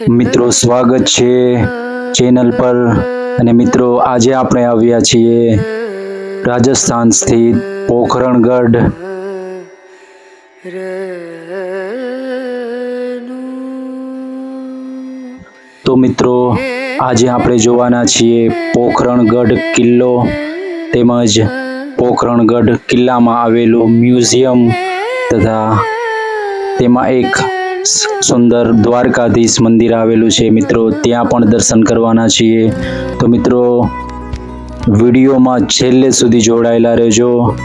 મિત્રો, સ્વાગત છે ચેનલ પર. અને મિત્રો, આજે આપણે આવ્યા છીએ રાજસ્થાન સ્થિત પોખરણગઢ. તો મિત્રો, આજે આપણે જોવાના છીએ પોખરણગઢ કિલ્લો તેમજ પોખરણગઢ કિલ્લામાં આવેલું મ્યુઝિયમ તથા તેમાં એક સુંદર દ્વારકાધીશ મંદિર આવેલું છે. મિત્રો, ત્યાં પણ દર્શન કરવાના છીએ. તો મિત્રો, વિડીયોમાં છેલ્લે સુધી જોડાયેલા રહેજો.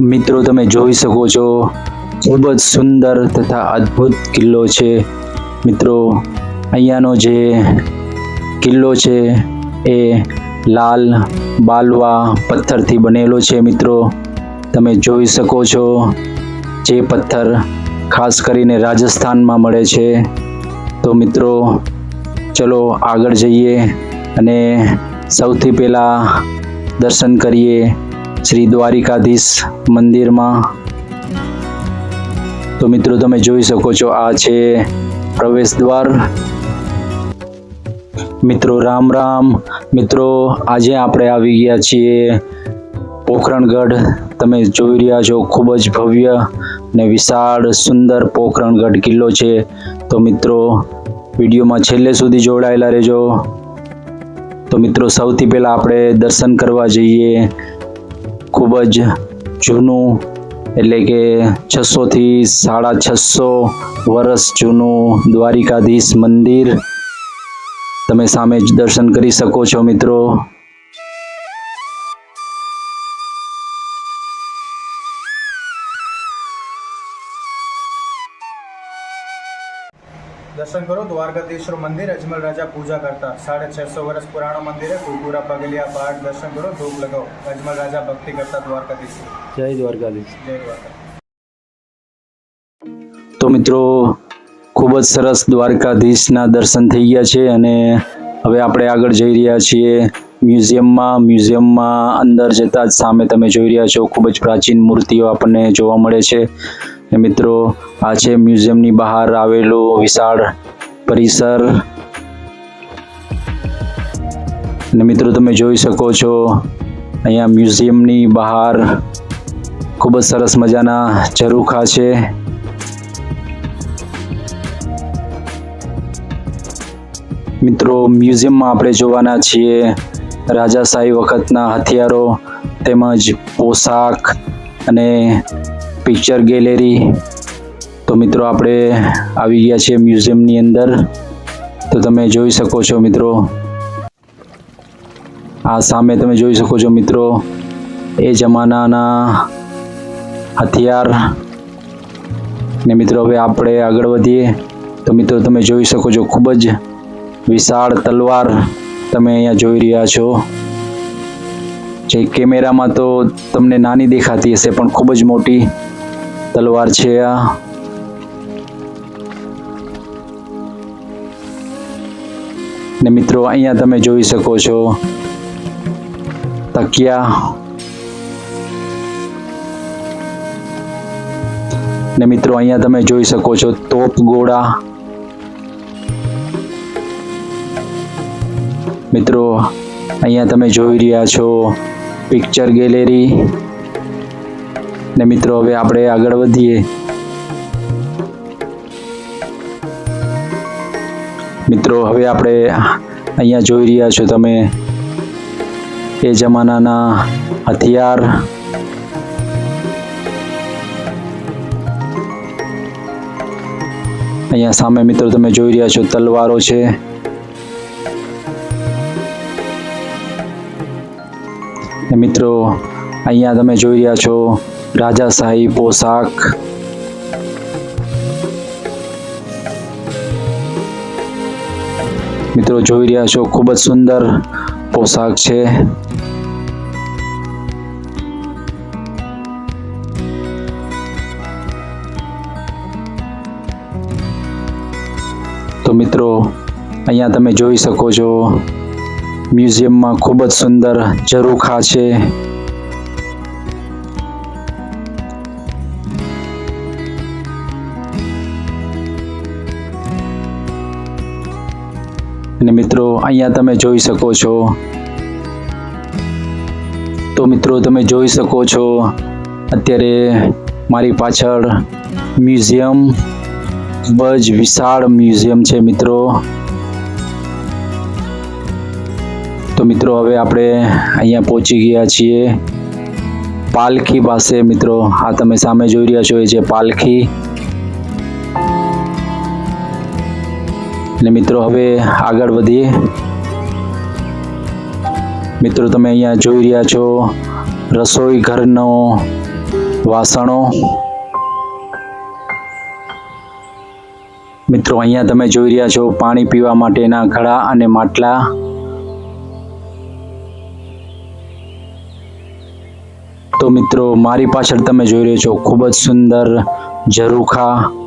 મિત્રો, તમે જોઈ શકો છો, ખૂબ જ સુંદર તથા અદ્ભુત કિલ્લો છે. મિત્રો, અહીંયાનો જે કિલ્લો છે એ લાલ બાલવા પથ્થરથી બનેલો છે, મિત્રો. તમે જોઈ શકો છો જે પથ્થર ખાસ કરીને રાજસ્થાનમાં મળે છે. તો મિત્રો, ચલો આગળ જઈએ અને સૌથી પહેલાં દર્શન કરીએ શ્રી દ્વારિકાધીશ મંદિરમાં. તો મિત્રો, તમે જોઈ શકો છો આ છે પ્રવેશ દ્વાર. મિત્રો, રામ રામ. મિત્રો, આજે આપણે આવી ગયા છીએ પોખરણગઢ તમે જોઈ રહ્યા છો, ખૂબ જ ભવ્ય અને વિશાળ સુંદર પોખરણગઢ કિલ્લો છે. તો મિત્રો, વિડીયોમાં છેલ્લે સુધી જોડાયેલા રહેજો. તો મિત્રો, સૌથી પહેલાં આપણે દર્શન કરવા જઈએ. ખૂબ જ જૂનું, એટલે કે છસોથી સાડા છસો વર્ષ જૂનું દ્વારિકાધીશ મંદિર. તમે સામે જ દર્શન કરી શકો છો મિત્રો. દર્શન કરો દ્વારકાધીશ્વર મંદિર અજમલ રાજા પૂજા કરતા. સાડા છસો વર્ષ પુરાણો મંદિરે કુરકુરા પગલિયા પહાડ દર્શન કરો ધૂપ લગાવો. અજમલ રાજા ભક્તિ કરતા દ્વારકાધીશ્વર જય દ્વારકાધીશ. જય દ્વારકા તો મિત્રો ખૂબ જ સરસ દ્વારકાધીશના દર્શન થઈ ગયા છે અને હવે આપણે આગળ જઈ રહ્યા છીએ મ્યુઝિયમમાં. મ્યુઝિયમમાં અંદર જતાં જ સામે તમે જોઈ રહ્યા છો ખૂબ જ પ્રાચીન મૂર્તિઓ આપણને જોવા મળે છે. મિત્રો આ છે મ્યુઝિયમની બહાર આવેલું વિશાળ પરિસર. અને મિત્રો, તમે જોઈ શકો છો, અહીંયા મ્યુઝિયમની બહાર ખૂબ જ સરસ મજાના ઝરૂખા છે. મિત્રો, મ્યુઝિયમમાં આપણે જોવાના છીએ રાજાશાહી વખતના હથિયારો તેમજ પોશાક અને પિક્ચર ગેલેરી તો મિત્રો, આપણે આવી ગયા છીએ મ્યુઝિયમની અંદર. તો તમે જોઈ શકો છો મિત્રો, આ સામે તમે જોઈ શકો છો મિત્રો, એ જમાનાના હથિયાર. ને મિત્રો, હવે આપણે આગળ વધીએ. તો મિત્રો, તમે જોઈ શકો છો, ખૂબ જ વિશાળ તલવાર તમે અહીંયા જોઈ રહ્યા છો. જે કેમેરામાં તો તમને નાની દેખાતી હશે, પણ ખૂબ જ મોટી. તલવાર છે આ ને મિત્રો અહીંયા તમે જોઈ શકો છો તકિયા ને મિત્રો અહીંયા તમે જોઈ શકો છો તોપ ગોળા મિત્રો અહીંયા તમે જોઈ રહ્યા છો પિક્ચર ગેલેરી ને મિત્રો, હવે આપણે આગળ વધીએ. મિત્રો, હવે આપણે અહીંયા જોઈ રહ્યા છો તમે. એ જમાનાના હથિયાર. અહીંયા સામે મિત્રો તમે જોઈ રહ્યા છો તલવારો છે. મિત્રો, અહીંયા તમે જોઈ રહ્યા છો રાજાશાહી પોશાક. મિત્રો જોઈ રહ્યા છો, ખૂબ જ સુંદર પોશાક છે. તો મિત્રો, અહીંયા તમે જોઈ શકો છો, મ્યુઝિયમમાં ખૂબ જ સુંદર ઝરૂખા છે. અને મિત્રો, અહીંયા તમે જોઈ શકો છો. તો મિત્રો, તમે જોઈ શકો છો, અત્યારે મારી પાછળ મ્યુઝિયમ ખૂબ જ વિશાળ મ્યુઝિયમ છે મિત્રો. તો મિત્રો, હવે આપણે અહીંયા પહોંચી ગયા છીએ. પાલખી પાસે મિત્રો, આ તમે સામે જોઈ રહ્યા છો, એ છે પાલખી. અને મિત્રો, હવે આગળ વધીએ. મિત્રો, તમે અહીંયા જોઈ રહ્યા છો રસોઈ ઘરનો વાસણો. મિત્રો, અહીંયા તમે જોઈ રહ્યા છો પાણી પીવા માટેના ઘડા અને માટલા. તો મિત્રો, મારી પાછળ તમે જોઈ રહ્યો છો ખૂબ જ સુંદર ઝરૂખા.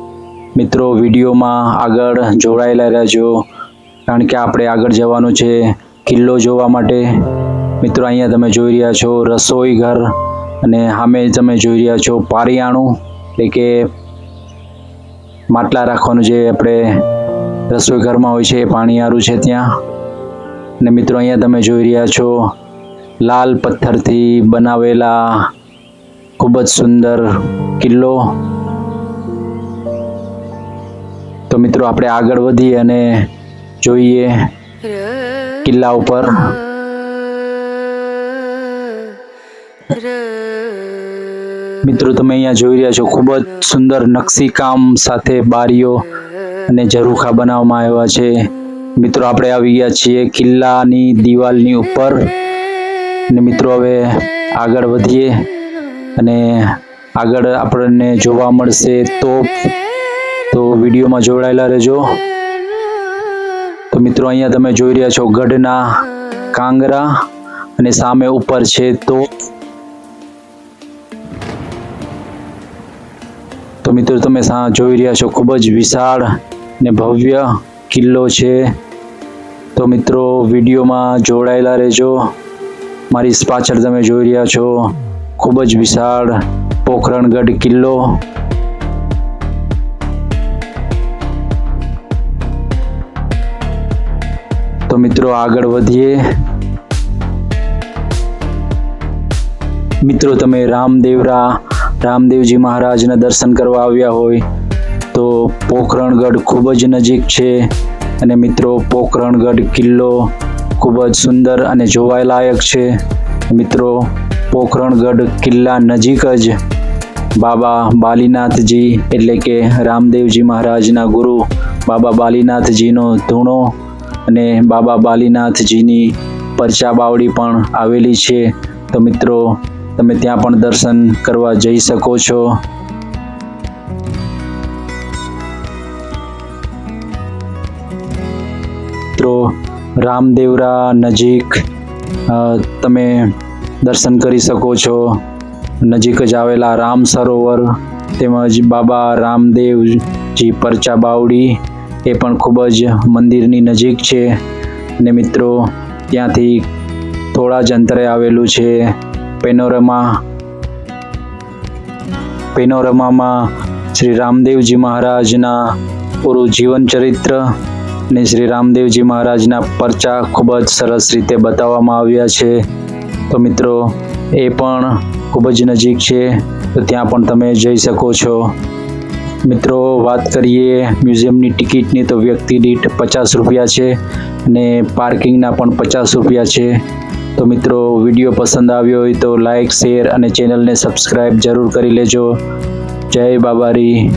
મિત્રો, વિડીયોમાં આગળ જોડાયેલા રહેજો, કારણ કે આપણે આગળ જવાનું છે કિલ્લો જોવા માટે. મિત્રો, અહીંયા તમે જોઈ રહ્યા છો રસોઈ ઘર, અને સામે તમે જોઈ રહ્યા છો પારિયાણું, એટલે કે માટલા રાખવાનું જે આપણે રસોઈ ઘરમાં હોય છે, એ પાણીયારું છે ત્યાં. અને મિત્રો, અહીંયા તમે જોઈ રહ્યા છો લાલ પથ્થરથી બનાવેલા ખૂબ જ સુંદર કિલ્લો. મિત્રો, આપણે આગળ વધીએ અને જોઈએ કિલ્લા ઉપર. મિત્રો, તમે અહીંયા જોઈ રહ્યા છો, ખૂબ જ સુંદર નકશીકામ સાથે બારીઓ અને ઝરૂખા બનાવવામાં આવ્યા છે. મિત્રો, આપણે આવી ગયા છીએ કિલ્લાની દિવાલની ઉપર. અને મિત્રો, હવે આગળ વધીએ અને આગળ આપણને જોવા મળશે તોપ વિડીયોમાં જોડાયેલા રહેજો. તો મિત્રો, અહીંયા તમે જોઈ રહ્યા છો ગઢના કાંગરા અને સામે ઉપર છે તો તો મિત્રો, તમે જોઈ રહ્યા છો ખૂબ જ વિશાળ ને ભવ્ય કિલ્લો છે. તો મિત્રો, વિડીયોમાં જોડાયેલા રહેજો. મારી પાછળ તમે જોઈ રહ્યા છો ખૂબ જ વિશાળ પોખરણગઢ કિલ્લો. તો મિત્રો આગળ વધીએ. મિત્રો, તમે રામદેવરા, રામદેવજી મહારાજના દર્શન કરવા આવ્યા હોય તો પોખરણગઢ ખૂબ જ નજીક છે અને મિત્રો, પોખરણગઢ કિલ્લો ખૂબ જ સુંદર અને જોવાલાયક છે. મિત્રો, પોખરણગઢ કિલ્લા નજીક જ બાબા બાલીનાથજી એટલે કે રામદેવજી મહારાજના ગુરુ બાબા બાલીનાથજીનો ધૂણો અને બાબા બાલીનાથજીની પરચા બાવડી પણ આવેલી છે. તો મિત્રો, તમે ત્યાં પણ દર્શન કરવા જઈ શકો છો. મિત્રો, રામદેવરા નજીક તમે દર્શન કરી શકો છો. નજીક જ આવેલા રામ સરોવર તેમજ બાબા રામદેવજી પરચા બાવડી એ પણ ખૂબ જ મંદિરની નજીક છે અને મિત્રો, ત્યાંથી થોડા જ અંતરે આવેલું છે પેનોરમા. પેનોરમામાં શ્રી રામદેવજી મહારાજના પૂરું જીવન ચરિત્ર અને શ્રી રામદેવજી મહારાજના પરચા ખૂબ જ સરસ રીતે બતાવવામાં આવ્યા છે. તો મિત્રો, એ પણ ખૂબ જ નજીક છે. તો ત્યાં પણ તમે જઈ શકો છો. મિત્રો, વાત કરીએ મ્યુઝિયમની ટિકિટની, તો વ્યક્તિ દીઠ પચાસ રૂપિયા છે અને પાર્કિંગના પણ પચાસ રૂપિયા છે. તો મિત્રો, વીડિયો પસંદ આવ્યો હોય તો લાઈક, શેર અને ચેનલને સબસ્ક્રાઈબ જરૂર કરી લેજો. જય બાબારી.